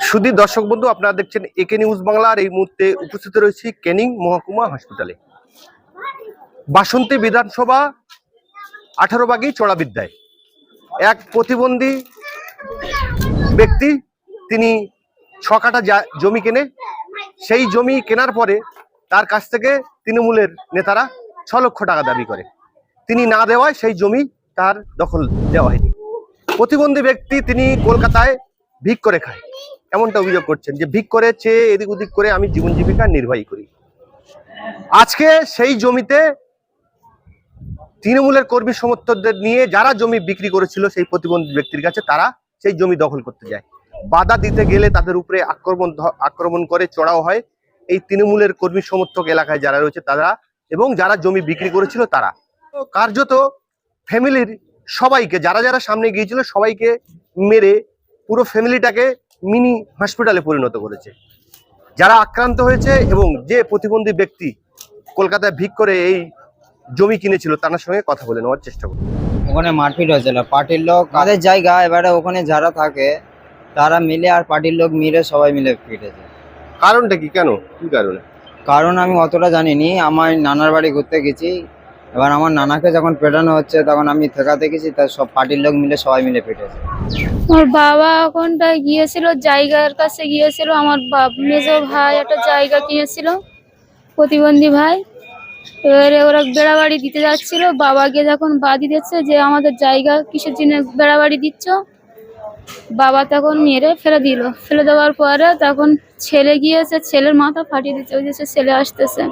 সুধী দর্শক বন্ধু, আপনারা দেখছেন একে নিউজ বাংলার এই মুহূর্তে উপস্থিত রয়েছি ক্যানিং মহকুমা হসপিটালে বাসন্তী বিধানসভা, আঠারো বাগি চড়াবিদ্যায় এক প্রতিবন্ধী ব্যক্তি, তিনি ছ জা- জমি কেনে। সেই জমি কেনার পরে তার কাছ থেকে তৃণমূলের নেতারা ছ লক্ষ টাকা দাবি করে। তিনি না দেওয়ায় সেই জমি তার দখল দেওয়া হয়নি। প্রতিবন্ধী ব্যক্তি তিনি কলকাতায় ভিক করে খায়। এমনটা অভিযোগ করছেন যে ভিক করে চেয়ে এদিক ওদিক করে আমি জীবন জীবিকা নির্বাহী করি। আজকে সেই জমিতে তৃণমূলের কর্মী সমর্থকদের নিয়ে যারা জমি বিক্রি করেছিল সেই প্রতিবন্ধী ব্যক্তির কাছে তারা সেই জমি দখল করতে যায়। বাধা দিতে গেলে তাদের উপরে আক্রমণ আক্রমণ করে, চড়াও হয়। এই তৃণমূলের কর্মী সমর্থক এলাকায় যারা রয়েছে তারা এবং যারা জমি বিক্রি করেছিল তারা। কার্যত ফ্যামিলির সবাইকে, যারা যারা সামনে গিয়েছিল সবাইকে মেরে পুরো ফ্যামিলিটাকে মিনি হসপিটালে পরিণত করেছে। যারা আক্রান্ত হয়েছে এবং যে প্রতিবন্ধী ব্যক্তি কলকাতায় ভিক করে এই জমি কিনেছিল তার সঙ্গে কথা বলে নেওয়ার চেষ্টা করব ওখানে মারপিট হয়েছিল। পার্টির লোক তাদের জায়গা এবারে ওখানে যারা থাকে তারা মিলে আর পার্টির লোক মিলে সবাই মিলে পিটেছে কারণটা কি? কেন? কি কারণে? কারণ আমি অতটা জানিনি। আমার নানার বাড়ি ঘুরতে গেছি। এবার আমার নানাকে যখন পেটানো হচ্ছে, তখন আমি থেকা গেছি তার সব পার্টির লোক মিলে সবাই মিলে পেটেছে। আমার বাবা ওখানটা গিয়েছিল, জায়গার কাছে গিয়েছিল, আমার মেজো ভাই একটা জায়গা কিনেছিল, প্রতিবন্ধী ভাই। এবারে ওরা বেড়াবাড়ি দিতে যাচ্ছিল, বাবাকে যখন বাদি দিচ্ছে যে আমাদের জায়গা কিসের জন্য বেড়াবাড়ি দিচ্ছ, বাবা তখন মেরে ফেলে দিল। ফেলে দেওয়ার পরে তখন ছেলে গিয়েছে, ছেলের মাথা ফাটিয়ে দিচ্ছে, ওই যে ছেলে আসতেছে।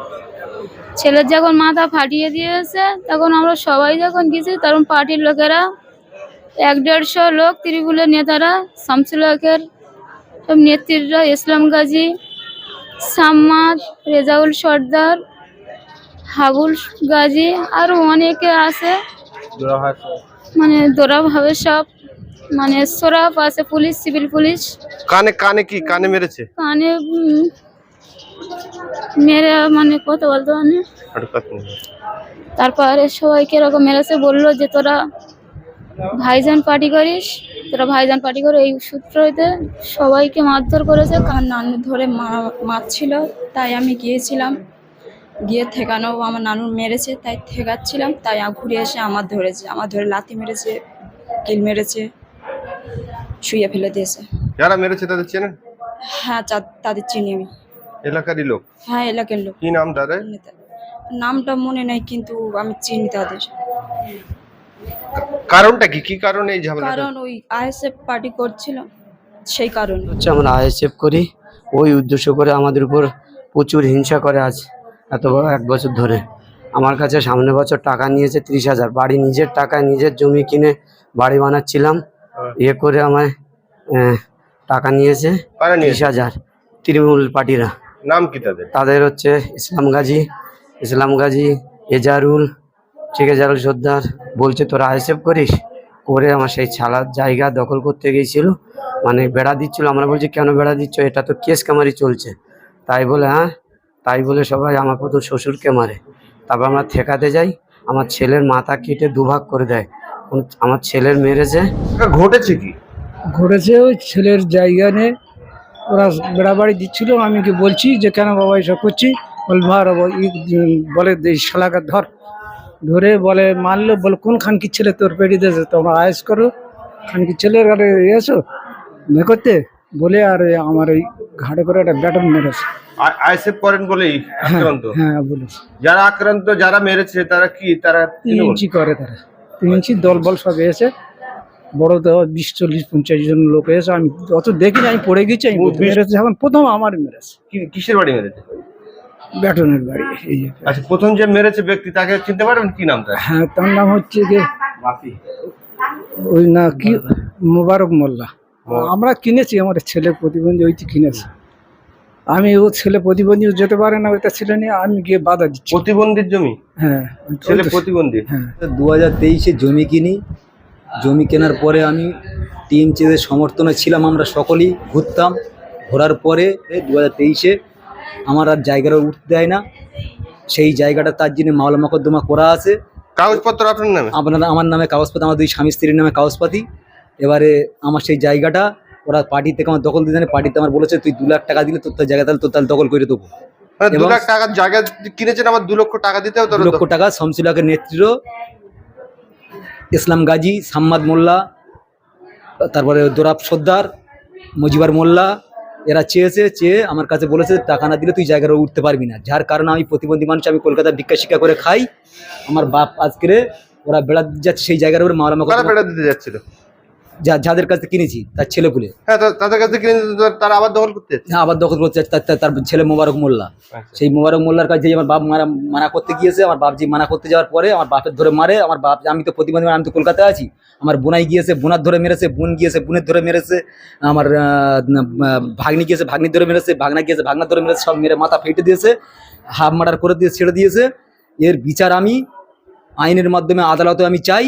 ছেলের যখন মাথা ফাটিয়ে দিয়েছে তখন আমরা সবাই যখন গেছি তখন পার্টির লোকেরা এক দেড়শো লোক ত্রিপুলের নেতারা শামসুল হকের সব নেত্রীরা ইসলাম গাজী সাম্মাদ রেজাউল সর্দার হাবুল গাজী আরও অনেকে আছে। মানে দোরাভাবে সব। মানে সোরাফ আছে পুলিশ সিভিল পুলিশ। কানে কানে কি? কানে মেরেছে? কানে মেরে মানে কত বলতো মানে তারপরে সবাইকে এরকম মেরেছে বলল যে তোরা ভাইজান পার্টি করিস তোরা ভাইজান পার্টি করে এই সূত্র হইতে সবাইকে মারধর করেছে আমার নানু ধরে মা- মারছিল তাই আমি গিয়েছিলাম। গিয়ে ঠেকানো আমার নানু মেরেছে তাই ঠেকাচ্ছিলাম তাই ঘুরে এসে আমার ধরেছে আমার ধরে লাথি মেরেছে কিল মেরেছে শুয়ে ফেলে দিয়েছে। যারা মেরেছে তাদের চেনেন? হ্যাঁ তাদের চিনি আমি। এলাকারই লোক? হ্যাঁ এলাকার লোক। কি নাম তাদের? নামটা মনে নেই কিন্তু আমি চিনি তাদের। কারণটা কি? কি কারণে এই ঝামেলাটা? কারণ ওই আইএসএফ পার্টি করছিল সেই কারণে। হচ্ছে আমরা আইএসএফ করি ওই উদ্দেশ্য করে আমাদের উপর প্রচুর হিংসা করে আজ এত বড় এক বছর ধরে। আমার কাছে সামনে বছর টাকা নিয়েছে ত্রিশ হাজার। বাড়ি নিজের টাকায় নিজের জমি কিনে বাড়ি বানাচ্ছিলাম। ইয়ে করে আমায় টাকা নিয়েছে? ত্রিশ হাজার তৃণমূল পার্টিরা। নাম কি তাদের? তাদের হচ্ছে ইসলাম গাজী ইসলাম গাজী এজারুল ঠিক এজারুল সর্দার। বলছে তোরা আইএসএফ করিস? করে আমার সেই ছালার জায়গা দখল করতে গিয়েছিল। মানে বেড়া দিচ্ছিল। আমরা বলছি কেন বেড়া দিচ্ছ? এটা তো কেস কামারি চলছে। তাই বলে হ্যাঁ? তাই বলে সবাই আমার প্রথম শ্বশুরকে মারে। তারপর আমরা ঠেকাতে যাই। আমার ছেলের মাথা কেটে দুভাগ করে দেয়। কোন- আমার ছেলের মেরেছে। ঘটেছে কি? ঘটেছে ওই ছেলের জায়গা নিয়ে ওরা বেড়াবাড়ি দিচ্ছিল আমি কি বলছি যে কেন বাবা এসব করছি? বল ধর বলে শালাকা ধর। ধরে বলে মারলো। বল কোন খানকির ছেলে তোর পেড়ি দিয়েছে? তোমরা আয়েস করো। খানকির ছেলের ঘাটে এসো। মে করতে? বলে আর আমার এই ঘাটে করে একটা ব্যাটন মেরেছে। আইসেফ করেন বলেই আক্রান্ত? হ্যাঁ বলেছে। যারা আক্রান্ত যারা মেরেছে তারা কি তারা তিন ইঞ্চি করে তারা। তিন ইঞ্চি দল বল সব এসে বড় তো বিশ চল্লিশ পঞ্চাশ জন লোক এসে আমি অত দেখিনি আমি পড়ে গেছি আমি মেরেছে এখন প্রথম আমার মেরেছে। কি- কিসের বাড়ি মেরেছে? ব্যাটনের বাড়ি এই যে। আচ্ছা প্রথম যে মেরেছে ব্যক্তি তাকে চিনতে পারবেন? কি নাম তার? হ্যাঁ তার নাম হচ্ছে যে ওই না কি? মোবারক মোল্লা। আমরা কিনেছি আমার ছেলে প্রতিবন্ধী ওইটি কিনেছে। আমি ও ছেলে প্রতিবন্ধী যেতে পারে না ওইটা ছেলে নিয়ে আমি গিয়ে বাধা দিচ্ছি। প্রতিবন্ধীর জমি? হ্যাঁ ছেলে প্রতিবন্ধী? হ্যাঁ। দু হাজার তেইশে জমি কিনি জমি কেনার পরে আমি টিএম চেদের সমর্থনে ছিলাম আমরা সকলেই ঘুরতাম। ঘোরার পরে দু হাজার তেইশে আমার আর জায়গাটা উঠতে দেয় না। সেই জায়গাটা তার জন্য মামলা মকদ্দমা করা আছে। কাগজপত্র আপনার নামে? আপনার আমার নামে কাগজপাতি আমার দুই স্বামী স্ত্রীর নামে কাগজপাতি। এবারে আমার সেই জায়গাটা ওরা পার্টি থেকে আমার দখল দিতে পার্টিতে আমার বলেছে তুই দু লাখ টাকা দিলে তোর তার জায়গা তাহলে তোর তাহলে দখল করে দেবো। মানে দু লাখ টাকার জায়গা কিনেছেন আমার দু লক্ষ টাকা দিতে দু লক্ষ টাকা শামসুলাকের নেতৃত্ব ইসলাম গাজী সাম্মাদ মোল্লা তারপরে দোরাব সর্দার মুজিবার মোল্লা এরা চেয়েছে চেয়ে আমার কাছে বলেছে টাকা না দিলে তুই জায়গায় উঠতে পারবি না। যার কারণে আমি প্রতিবন্ধী মানুষ আমি কলকাতা ভিক্ষা শিক্ষা করে খাই। আমার বাপ আজকে ওরা বেড়াতে যাচ্ছে সেই জায়গার উপরে মারামা কারা বেড়া দিতে যাচ্ছিল? যাদের কাছে কিনেছি তার ছেলে পুলে হ্যাঁ তাদের কাছে কিনে তারা আবার দখল করতে হ্যাঁ আবার দখল করতে তার- ছেলে মোবারক মোল্লা। সেই মোবারক মোল্লার কাছে আমার বাপ মারা মানা করতে গিয়েছে আমার বাপজি মানা করতে যাওয়ার পরে আমার বাপের ধরে মারে আমার বাপ আমি তো প্রতিবন্ধী আমি তো কলকাতায় আছি। আমার বোনাই গিয়েছে বোনার ধরে মেরেছে বোন গিয়েছে বোনের ধরে মেরেছে আমার ভাগ্নি গিয়েছে ভাগ্নি ধরে মেরেছে ভাগনা গিয়েছে ভাগনা ধরে মেরেছে সব মেরে মাথা ফেটে দিয়েছে হাফ মার্ডার করে দিয়ে ছেড়ে দিয়েছে। এর বিচার আমি আইনের মাধ্যমে আদালতে আমি চাই।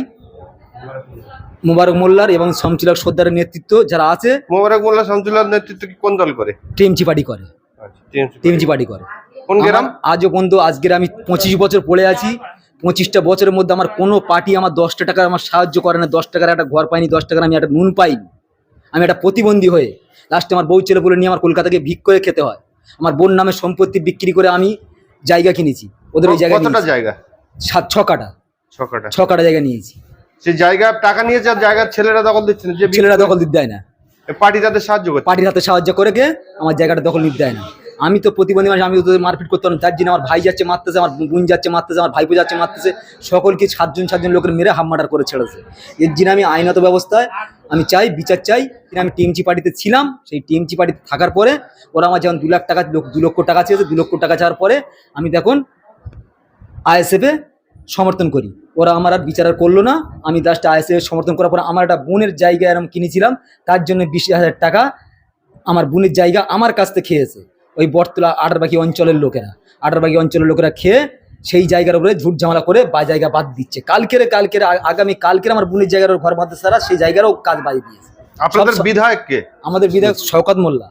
মোবারক মোল্লার এবং শমচিলক সর্দারের নেতৃত্ব যারা আছে মোবারক মোল্লা শামসুল্লাহর নেতৃত্ব কি কোন দল করে? টিএমসি পার্টি করে। TMC টিএমসি পার্টি করে। কোন গ্রাম? আমার আজও পর্যন্ত আজকের আমি পঁচিশ বছর পড়ে আছি। পঁচিশটা বছরের মধ্যে আমার কোনো পার্টি আমার দশটা টাকা আমার সাহায্য করে না দশ টাকার একটা ঘর পাইনি দশ টাকার আমি একটা নুন পাইনি। আমি একটা প্রতিবন্ধী হয়ে লাস্টে আমার বউ ছেলে বলে নিয়ে আমার কলকাতাকে ভিক করে খেতে হয়। আমার বোন নামে সম্পত্তি বিক্রি করে আমি জায়গা কিনেছি। ওদের ওই জায়গা কতটা জায়গা? সাত ছ কাটা ছ কাটা জায়গা নিয়েছি। সে জায়গা টাকা নিয়েছে আর জায়গার ছেলেরা দখল দিচ্ছে না যে ছেলেরা দখল দিতে দেয় না। পার্টি তাদের সাহায্য করে পার্টির হাতে সাহায্য করে কে? আমার জায়গাটা দখল নিতে দেয় না। আমি তো প্রতিবন্ধী মানুষ আমি তো তোদের মারপিট করতে পারি না। তার জন্য আমার ভাই যাচ্ছে মারতেছে আমার বোন যাচ্ছে মারতেছে আমার ভাইপো যাচ্ছে মারতেছে। সকলকে সাতজন সাতজন লোকের মেরে হাম মার্ডার করে ছেড়েছে। এর জন্য আমি আইনত ব্যবস্থায় আমি চাই বিচার চাই। কিন্তু আমি টিএমসি পার্টিতে ছিলাম। সেই টিএমসি পার্টিতে থাকার পরে ওরা আমার যখন দু লাখ টাকা দু লক্ষ টাকা চেয়েছে দু লক্ষ টাকা চাওয়ার পরে আমি তখন আইএসএফে সমর্থন করি। ওরা আমার আর বিচার আর করল না। আমি জাস্ট আইএসএফ সমর্থন করার পর আমার একটা বোনের জায়গা এরকম কিনেছিলাম। তার জন্য বিশ হাজার টাকা আমার বোনের জায়গা আমার কাছ থেকে খেয়েছে। ওই বটতলা আটারবাকি অঞ্চলের লোকেরা। আটারবাকি অঞ্চলের লোকেরা খেয়ে সেই জায়গার উপরে ঝুট ঝামেলা করে বা জায়গা বাদ দিচ্ছে। কালকের কালকের আগামী কালকের আমার বোনের জায়গার ঘর বাঁধতে সারা সেই জায়গারও কাজ বাড়ি দিয়েছে। আপনাদের সব- আমাদের বিধায়ক শওকত মোল্লা।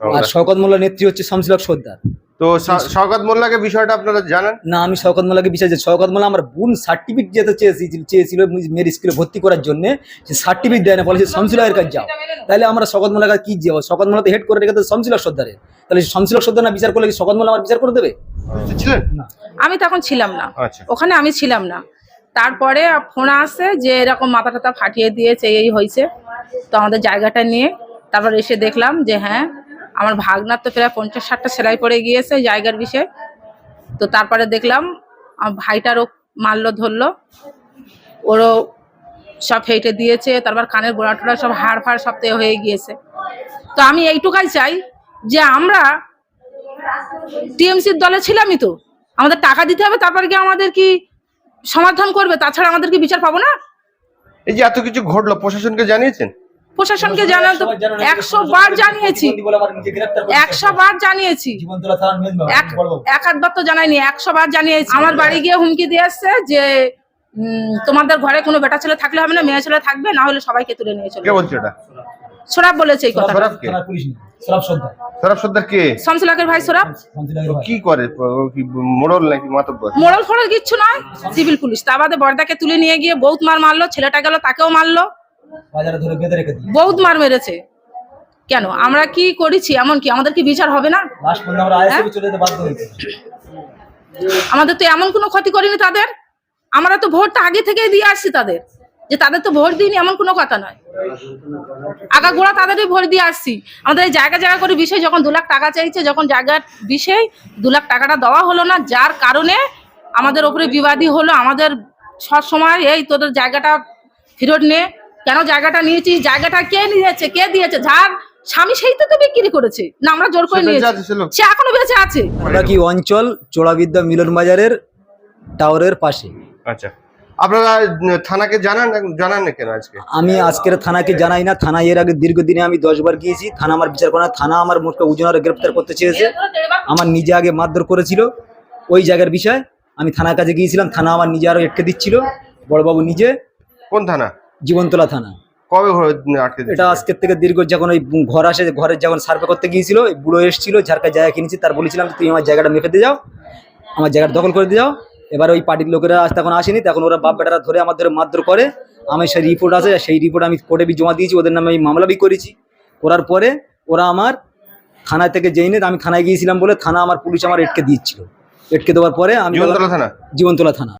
আর শওকত মোল্লা নেত্রী হচ্ছে শামসুলক সর্দার। তো শওকত মোল্লাকে বিষয়টা আপনারা জানেন? না আমি শওকত মোল্লাকে বিশ্বাস যে শওকত মোল্লা আমার বোন সার্টিফিকেট যেতে চেয়েছিল চেয়েছিল মেয়ের স্কুলে ভর্তি করার জন্য। সে সার্টিফিকেট দেয় না বলে সে শামসুলাকের কাছে যাও। তাহলে আমরা শওকত মোল্লার কাছে কি যাব শওকত মোল্লা তো হেড করে রেখে তো শামসুলক সর্দারে। তাহলে শামসুলক সর্দার না বিচার করলে কি শওকত মোল্লা আমার বিচার করে দেবে? ছিলেন? আমি তখন ছিলাম না। আচ্ছা। ওখানে আমি ছিলাম না। তারপরে ফোন আসে যে এরকম মাথা টাথা ফাটিয়ে দিয়েছে এই হয়েছে। তো আমাদের জায়গাটা নিয়ে তারপর এসে দেখলাম যে হ্যাঁ আমার ভাগনার তো প্রায় পঞ্চাশ ষাটটা সেলাই পড়ে গিয়েছে জায়গার বিষয়ে। তো তারপরে দেখলাম, আমার ভাইটারও মারলো ধরলো। ওরও সব ফেটে দিয়েছে, তারপর কানের গোড়া টোড়া সব হাড় ফাড় সব হয়ে গিয়েছে। তো আমি এইটুকাই চাই যে আমরা টিএমসির দলে ছিলামই তো। আমাদের টাকা দিতে হবে, তারপরে কি আমাদের কি সমাধান করবে? তাছাড়া আমাদের কি বিচার পাবো না? এই যে এত কিছু ঘটলো, প্রশাসনকে জানিয়েছেন? প্রশাসনকে জানাতে একশো বার জানিয়েছি। একশো বার জানিয়েছি। এক এক আধবার তো জানাইনি একশো বার জানিয়েছি। আমার বাড়ি গিয়ে হুমকি দিয়ে আসছে যে তোমাদের ঘরে কোনো বেটা ছেলে থাকলে হবে না মেয়ে ছেলে থাকবে না হলে সবাইকে তুলে নিয়ে চলে কে সোরাব বলেছে এই কথা সরব কে? সরব সর্দার। কে? শামসুলাকের ভাই সোরাব? কি করে? মোড়ল মোড়ল ফোড়ল কিচ্ছু নয় সিভিল পুলিশ। তা বাদে বর্দাকে তুলে নিয়ে গিয়ে বহুত মার মারলো ছেলেটা গেল তাকেও মারলো। বাজারে ধরে বেঁধে রেখে দিই। বহুত মার মেরেছে। কেন? আমরা কি করেছি? এমন কি? আমাদের কি বিচার হবে না? লাস্ট পর্যন্ত আমরা আইএসএফে চলে যেতে বাধ্য হয়েছি আমাদের তো এমন কোনো ক্ষতি করিনি তাদের। আমরা তো ভোটটা আগে থেকেই দিয়ে আসছি তাদের। যে তাদের তো ভোট দিইনি এমন কোনো কথা নয়। আগা গোড়া তাদেরই ভোট দিয়ে আসছি। আমাদের এই জায়গা জায়গা করে বিষয় যখন দু লাখ টাকা চাইছে যখন জায়গার বিষয় দু লাখ টাকাটা দেওয়া হলো না যার কারণে আমাদের ওপরে বিবাদী হলো। আমাদের সবসময় এই তোদের জায়গাটা ফেরত নে। কেন জায়গাটা নিয়েছিস জায়গাটা কে নিয়েছে? কে দিয়েছে? যার স্বামী সেই তো বিক্রি করেছে। না আমরা জোর করে নিয়েছি। সে এখনও বেঁচে আছে। আমরা কি অঞ্চল চোড়াবিদ্যা মিলন বাজারের টাওয়ারের পাশে? আচ্ছা। আপনারা থানাকে জানান জানান না কেন আজকে? আমি আজকের থানাকে জানাই না। থানা এর আগে দীর্ঘদিনে আমি দশ বার গিয়েছি। থানা আমার বিচার করে না। থানা আমার মোটকা উজনারে গ্রেপ্তার করতে চেয়েছে। আমার নিজে আগে মারধর করেছিল ওই জায়গার বিষয়। আমি থানার কাছে গিয়েছিলাম। থানা আমার নিজে আরও আটকে দিচ্ছিল। বড়বাবু নিজে। কোন থানা? জীবনতলা থানা। কবে ঘ- আটকে এটা আজকের থেকে দীর্ঘ যখন ওই ঘর আসে ঘরের যখন সার্ভে করতে গিয়েছিল ওই বুড়ো এসেছিল কাছে জায়গা কিনেছি তার বলেছিলাম তুমি আমার জায়গাটা মেপে দিয়ে যাও আমার জায়গাটা দখল করে দিয়ে যাও। এবার ওই পার্টির লোকেরা আজ তখন আসেনি তখন ওরা বাপ বেটারা ধরে আমার ধরে মারধর করে। আমি সেই রিপোর্ট আছে সেই রিপোর্ট আমি কোর্টে বি জমা দিয়েছি ওদের নামে আমি মামলা বি করেছি। করার পরে ওরা আমার থানা থেকে যেই নিয়ে আমি থানায় গিয়েছিলাম বলে থানা আমার পুলিশ আমার এটকে দিচ্ছিল এটকে দেওয়ার পরে আমি জীবনতলা থানা? জীবনতলা থানা।